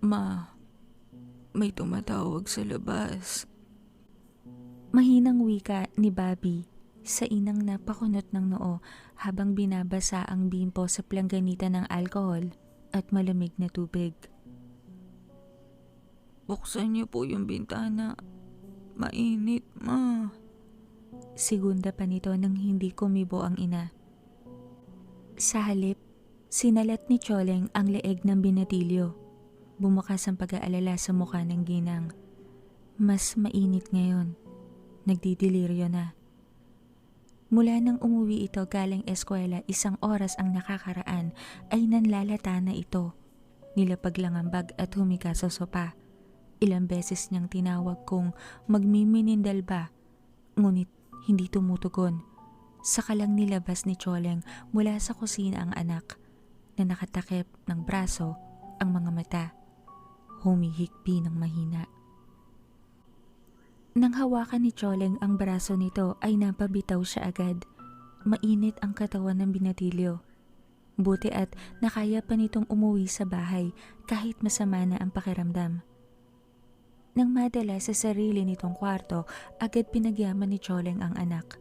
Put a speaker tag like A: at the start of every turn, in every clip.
A: Ma, may tumatawag sa labas.
B: Mahinang wika ni Bobby sa inang napakunot ng noo habang binabasa ang bimpo sa plangganita ng alkohol at malamig na tubig.
A: Buksan niyo po yung bintana. Mainit, ma.
B: Sigunda pa nito nang hindi kumibo ang ina. Sa halip, sinalat ni Choleng ang leeg ng binatilyo. Bumukas ang pag-aalala sa mukha ng ginang. Mas mainit ngayon. Nagdidiliryo na. Mula nang umuwi ito galing eskwela isang oras ang nakakaraan ay nanlalata na ito. Nilapag lang ang bag at humiga sa sopa. Ilang beses niyang tinawag kung magmiminindal ba. Ngunit hindi tumutugon. Saka lang nilabas ni Choleng mula sa kusina ang anak na nakatakip ng braso ang mga mata. Humihikbi ng mahina. Nang hawakan ni Choleng ang braso nito ay napabitaw siya agad. Mainit ang katawan ng binatilyo. Buti at nakaya pa nitong umuwi sa bahay kahit masama na ang pakiramdam. Nang madala sa sarili nitong kwarto, agad pinagyaman ni Choleng ang anak.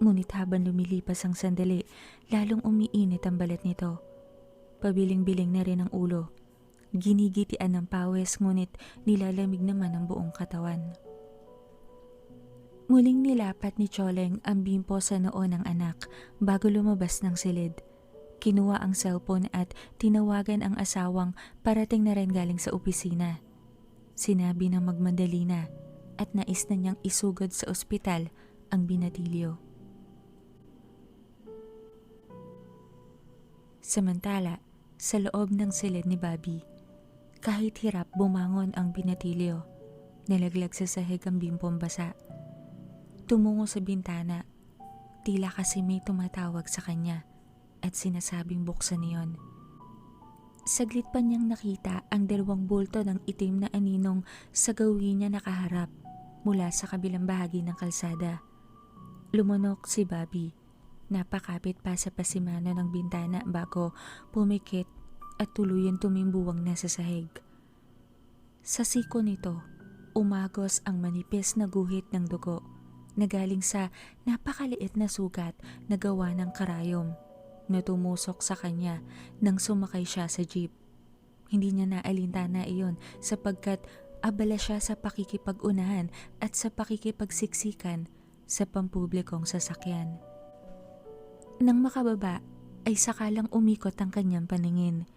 B: Ngunit habang lumilipas ang sandali, lalong umiinit ang balat nito. Pabiling-biling na rin ang ulo. Ginigitian ng pawis ngunit nilalamig naman ang buong katawan. Muling nilapat ni Choleng ang bimpo sa noo ng anak bago lumabas ng silid. Kinuha ang cellphone at tinawagan ang asawang parating na rin galing sa opisina. Sinabi na magmadali na at nais na niyang isugod sa ospital ang binatilyo. Samantala, sa loob ng silid ni Bobby, kahit hirap bumangon ang binatilyo, nalaglag sa sahig ang bimpong basa. Tumungo sa bintana, tila kasi may tumatawag sa kanya at sinasabing buksan niyon. Saglit pa niyang nakita ang dalawang bulto ng itim na aninong sa gawin niya nakaharap mula sa kabilang bahagi ng kalsada. Lumunok si Bobby. Napakapit pa sa pasimano ng bintana bago pumikit at tuluyan tumimbuwang nasa sahig. Sa siko nito, umagos ang manipis na guhit ng dugo na galing sa napakaliit na sugat na gawa ng karayom na tumusok sa kanya nang sumakay siya sa jeep. Hindi niya naalintana iyon sapagkat abala siya sa pakikipag-unahan at sa pakikipagsiksikan sa pampublikong sasakyan. Nang makababa ay sakalang umikot ang kanyang paningin.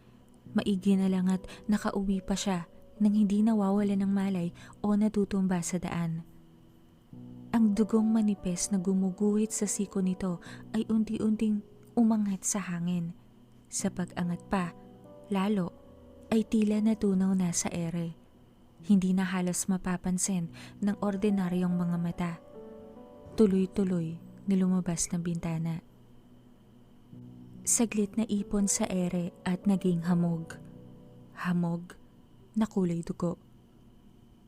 B: Maigi na lang at nakauwi pa siya nang hindi nawawala ng malay o natutumba sa daan. Ang dugong manipes na gumuguhit sa siko nito ay unti-unting umangat sa hangin. Sa pag-angat pa, lalo, ay tila natunaw na sa ere. Hindi na halos mapapansin ng ordinaryong mga mata. Tuloy-tuloy na lumabas ng bintana. Saglit na ipon sa ere at naging hamog. Hamog na kulay dugo.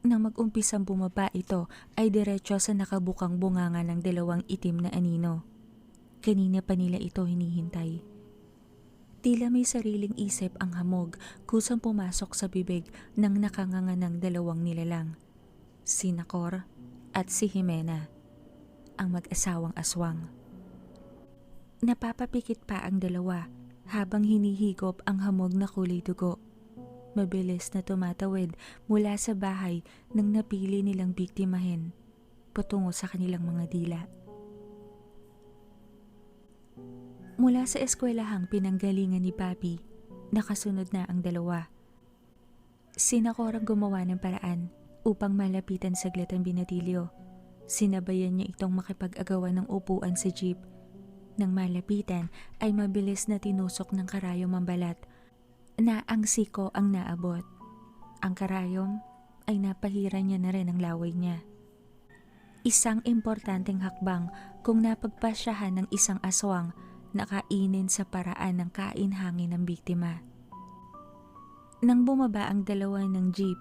B: Nang mag-umpisang bumaba ito ay diretso sa nakabukang bunganga ng dalawang itim na anino. Kanina pa nila ito hinihintay. Tila may sariling isip ang hamog kusang pumasok sa bibig ng nakanganga ng dalawang nilalang. Si Nakor at si Jimena, ang mag-asawang aswang. Napapapikit pa ang dalawa habang hinihigop ang hamog na kulay dugo. Mabilis na tumatawid mula sa bahay nang napili nilang biktimahin patungo sa kanilang mga dila. Mula sa eskwelahang pinanggalingan ni Papi, nakasunod na ang dalawa. Sinakorang gumawa ng paraan upang malapitan saglit ang binatilyo. Sinabayan niya itong makipag-agawan ng upuan sa jeep. Nang malapitan ay mabilis na tinusok ng karayom ang balat na ang siko ang naabot. Ang karayom ay napahira niya na rin ang laway niya. Isang importanteng hakbang kung napagpasyahan ng isang aswang na kainin sa paraan ng kain-hangin ng biktima. Nang bumaba ang dalawa ng jeep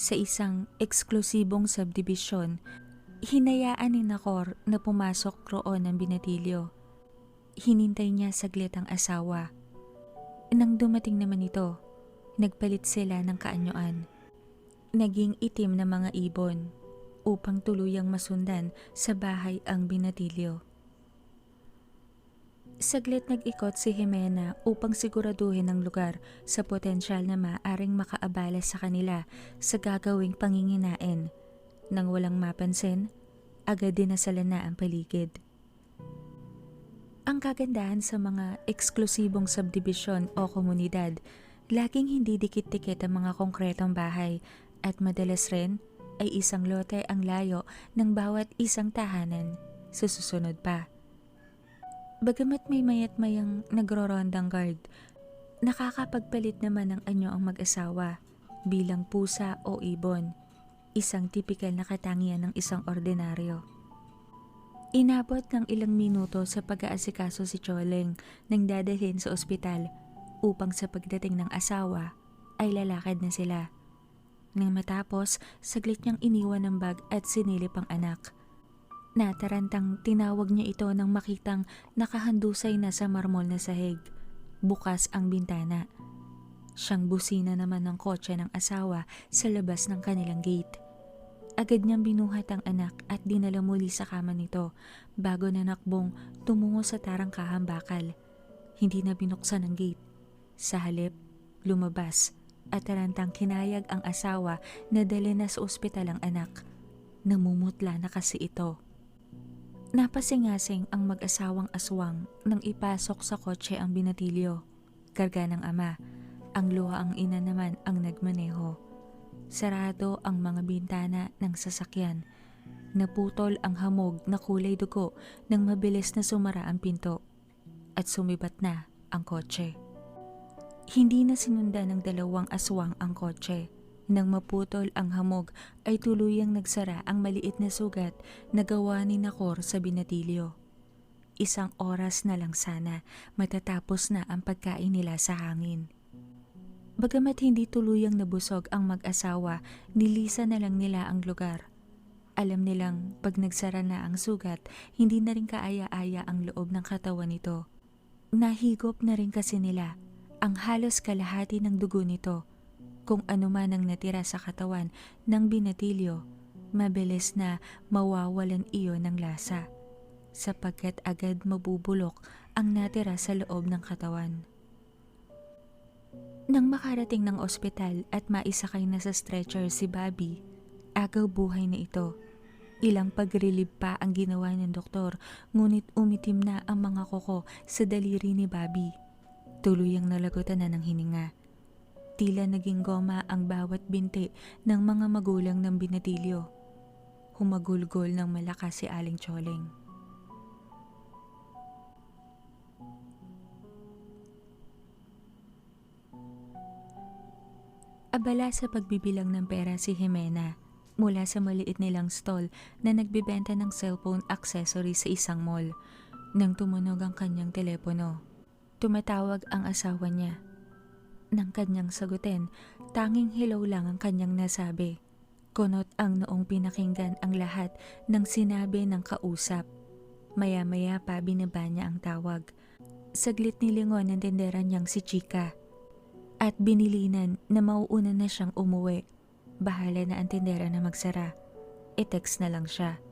B: sa isang eksklusibong subdivision, hinayaan ni Nakor na pumasok roon ng binatilyo. Hinintay niya saglit ang asawa. Nang dumating naman ito, Nagpalit sila ng kaanyuan. Naging itim na mga ibon upang tuluyang masundan sa bahay ang binatilyo. Saglit nag-ikot si Jimena upang siguraduhin ang lugar sa potensyal na maaring makaabala sa kanila sa gagawing panginginain. Nang walang mapansin, agad dinasala na ang paligid. Ang kagandahan sa mga eksklusibong subdivision o komunidad, laging hindi dikit-dikit ang mga konkretong bahay at madalas rin ay isang lote ang layo ng bawat isang tahanan sa susunod pa. Bagamat may mayat mayang nagro-rondang guard, nakakapagpalit naman ng anyo ang mag-asawa bilang pusa o ibon, isang tipikal na katangian ng isang ordinaryo. Inabot ng ilang minuto sa pag-aasikaso si Choleng nang dadalhin sa ospital upang sa pagdating ng asawa ay lalakad na sila. Nang matapos, saglit niyang iniwan ang bag at sinilip ang anak. Natarantang tinawag niya ito nang makitang nakahandusay na sa marmol na sahig. Bukas ang bintana. Siyang busina naman ng kotse ng asawa sa labas ng kanilang gate. Agad niyang binuhat ang anak at dinala muli sa kama nito bago nanakbong tumungo sa tarangkahang bakal. Hindi na binuksan ang gate. Sa halip, lumabas at tarantang kinayag ang asawa na dali na sa ospital ang anak. Namumutla na kasi ito. Napasingasing ang mag-asawang aswang nang ipasok sa kotse ang binatilyo. Karga ng ama, ang luha ang ina naman ang nagmaneho. Sarado ang mga bintana ng sasakyan. Naputol ang hamog na kulay dugo nang mabilis na sumara ang pinto. At sumibat na ang kotse. Hindi na sinundan ng dalawang aswang ang kotse. Nang maputol ang hamog ay tuluyang nagsara ang maliit na sugat na gawa ni Nakor sa binatilyo. Isang oras na lang sana matatapos na ang pagkain nila sa hangin. Bagamat hindi tuluyang nabusog ang mag-asawa, nilisa na lang nila ang lugar. Alam nilang pag nagsara na ang sugat, hindi na rin kaaya-aya ang loob ng katawan nito. Nahigop na rin kasi nila ang halos kalahati ng dugo nito kung ano man ang natira sa katawan ng binatilyo, mabilis na mawawalan iyon ng lasa sapagkat agad mabubulok ang natira sa loob ng katawan. Nang makarating ng ospital at maisakay na sa stretcher si Bobby, agaw buhay na ito. Ilang pag-relieve pa ang ginawa ng doktor ngunit umitim na ang mga koko sa daliri ni Bobby. Tuluyang nalagutan na ng hininga. Tila naging goma ang bawat binti ng mga magulang ng binatilyo. Humagulgol ng malakas si Aling Choleng. Abala sa pagbibilang ng pera si Jimena mula sa maliit nilang stall na nagbibenta ng cellphone accessory sa isang mall. Nang tumunog ang kanyang telepono, tumatawag ang asawa niya nang kanyang sagutin, tanging hilaw lang ang kanyang nasabi. Kunot ang noong pinakinggan ang lahat ng sinabi ng kausap. Maya-maya pa binaba niya ang tawag. Saglit nilingon ng tendera niyang si Chika. At binilinan na mauuna na siyang umuwi. Bahala na ang tendera na magsara. E-text na lang siya.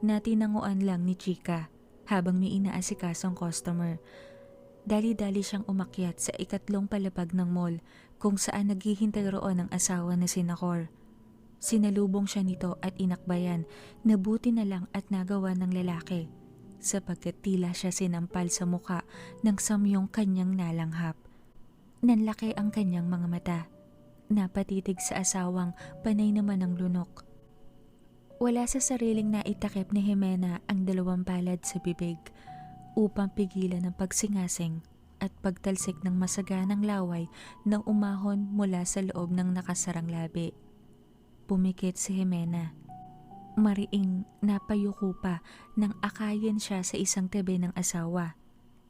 B: Natinanguan lang ni Chika habang may inaasikasong customer Dali-dali siyang umakyat sa ikatlong palapag ng mall kung saan naghihintay roon ang asawa na si Nakor. Sinalubong siya nito at inakbayan na buti na lang at nagawa ng lalaki sapagkat tila siya sinampal sa muka ng samyong kanyang nalanghap. Nanlaki ang kanyang mga mata. Napatitig sa asawang panay naman ng lunok. Wala sa sariling naitakip ni Jimena ang dalawang palad sa bibig upang pigilan ang pagsingasing at pagtalsik ng masaganang laway ng umahon mula sa loob ng nakasarang labi. Pumikit si Jimena. Mariing napayuko pa nang akayin siya sa isang tabi ng asawa.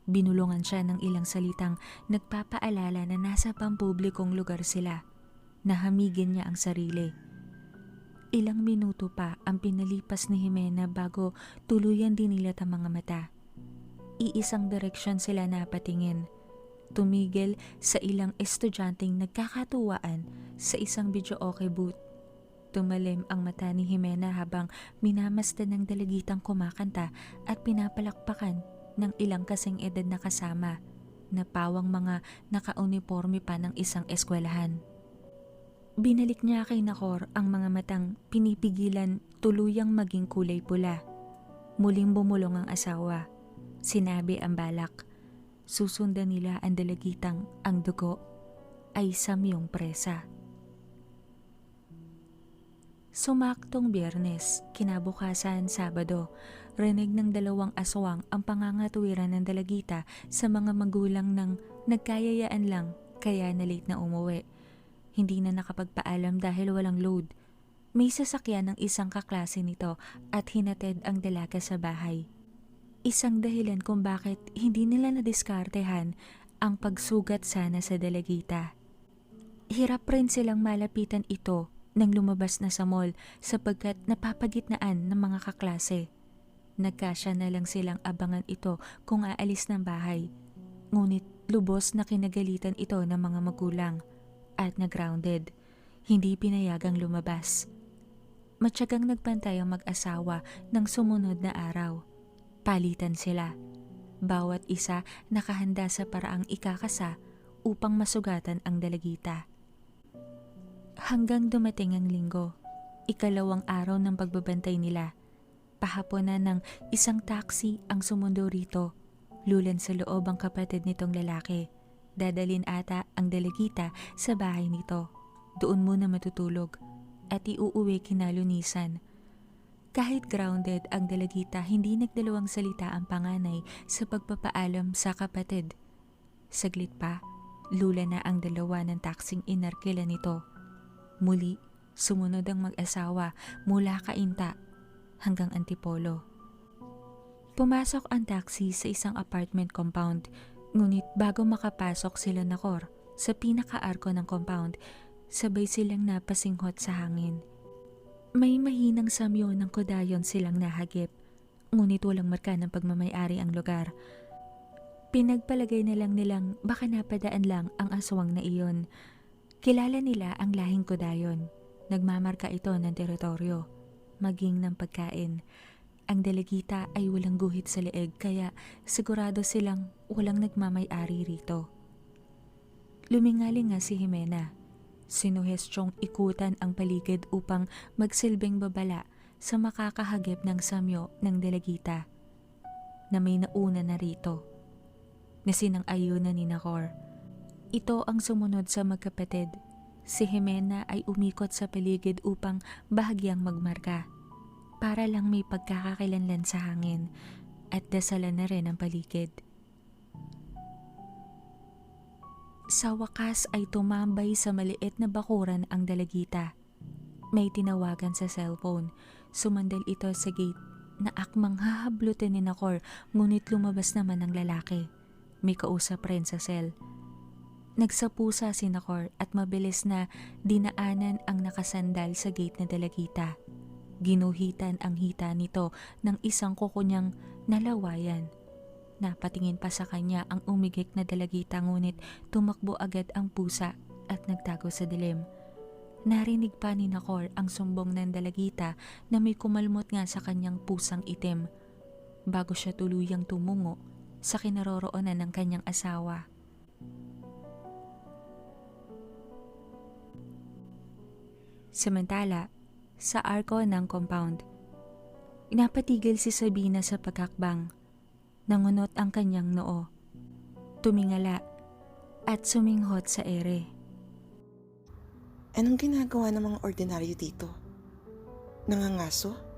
B: Binulungan siya ng ilang salitang nagpapaalala na nasa pampublikong lugar sila. Nahamigin niya ang sarili. Ilang minuto pa ang pinalipas ni Jimena bago tuluyan dinilat ang mga mata iisang direksyon sila napatingin. tumigil sa ilang estudyanteng nagkakatuwaan sa isang video okay booth. Tumalim ang mata ni Jimena habang minamasdan ng dalagitang kumakanta at pinapalakpakan ng ilang kasing edad na kasama na pawang mga nakauniforme pa ng isang eskwelahan. Binalik niya kay Nakor ang mga matang pinipigilan tuluyang maging kulay pula. Muling bumulong ang asawa. Sinabi ang balak. Susundan nila ang dalagitang ang dugo ay samyong presa. Sumaktong biyernes, kinabukasan Sabado, rinig ng dalawang aswang ang pangangatwiran ng dalagita sa mga magulang ng nagkayayaan lang kaya na late na umuwi. Hindi na nakapagpaalam dahil walang load. May sasakyan ng isang kaklase nito at hinatid ang dalaga sa bahay. Isang dahilan kung bakit hindi nila nadiskartehan ang pagsugat sana sa dalagita. Hirap rin silang malapitan ito nang lumabas na sa mall sapagkat napapagitnaan ng mga kaklase. Nagkasya na lang silang abangan ito kung aalis ng bahay. Ngunit lubos na kinagalitan ito ng mga magulang at na-grounded. Hindi pinayagang lumabas. Matyagang nagpantay ang mag-asawa ng sumunod na araw. Palitan sila. Bawat isa nakahanda sa paraang ikakasa upang masugatan ang dalagita. Hanggang dumating ang linggo, ikalawang araw ng pagbabantay nila. Pahapon na ng isang taxi ang sumundo rito. Lulan sa loob ang kapatid nitong lalaki. Dadalin ata ang dalagita sa bahay nito. Doon muna matutulog at iuuwi kinalunisan. Kahit grounded ang dalagita, hindi nagdalawang salita ang panganay sa pagpapaalam sa kapatid. Saglit pa, lula na ang dalawa ng taksing inarkila nito. Muli, sumunod ang mag-asawa mula kainta hanggang antipolo. Pumasok ang taxi sa isang apartment compound, ngunit bago makapasok sila na kor sa pinaka-arko ng compound, sabay silang napasinghot sa hangin. May mahinang samyo ng kodayon silang nahagip, ngunit walang marka ng pagmamayari ang lugar. Pinagpalagay na lang nilang baka napadaan lang ang aswang na iyon. Kilala nila ang lahing kodayon. Nagmamarka ito ng teritoryo, maging ng pagkain. Ang delegita ay walang guhit sa leeg kaya sigurado silang walang nagmamay-ari rito. Lumingaling nga si Jimena. Sinuhestyong ikutan ang paligid upang magsilbing babala sa makakahagip ng samyo ng delegita na may nauna na rito na sinang ayunan ni Nakor. Ito ang sumunod sa magkapatid. Si Jimena ay umikot sa paligid upang bahagyang magmarka para lang may pagkakakilanlan sa hangin at dasalan na rin ang paligid. Sa wakas ay tumambay sa maliit na bakuran ang dalagita. May tinawagan sa cellphone. Sumandal ito sa gate na akmang hahablutin ni Nakor ngunit lumabas naman ang lalaki. May kausap rin sa cell. Nagsapusa si Nakor at mabilis na dinaanan ang nakasandal sa gate na dalagita. Ginuhitan ang hita nito ng isang kukunyang nalawayan. Napatingin pa sa kanya ang umigik na dalagita ngunit tumakbo agad ang pusa at nagtago sa dilim. Narinig pa ni Nakor ang sumbong ng dalagita na may kumalmot nga sa kanyang pusang itim bago siya tuluyang tumungo sa kinaroroonan ng kanyang asawa. Samantala, sa arko ng compound, inapatigil si Sabina sa pagkakbang. Nangunot ang kanyang noo. Tumingala at suminghot sa ere.
C: Anong ginagawa ng mga ordinaryo dito? Nangangaso? Hmm.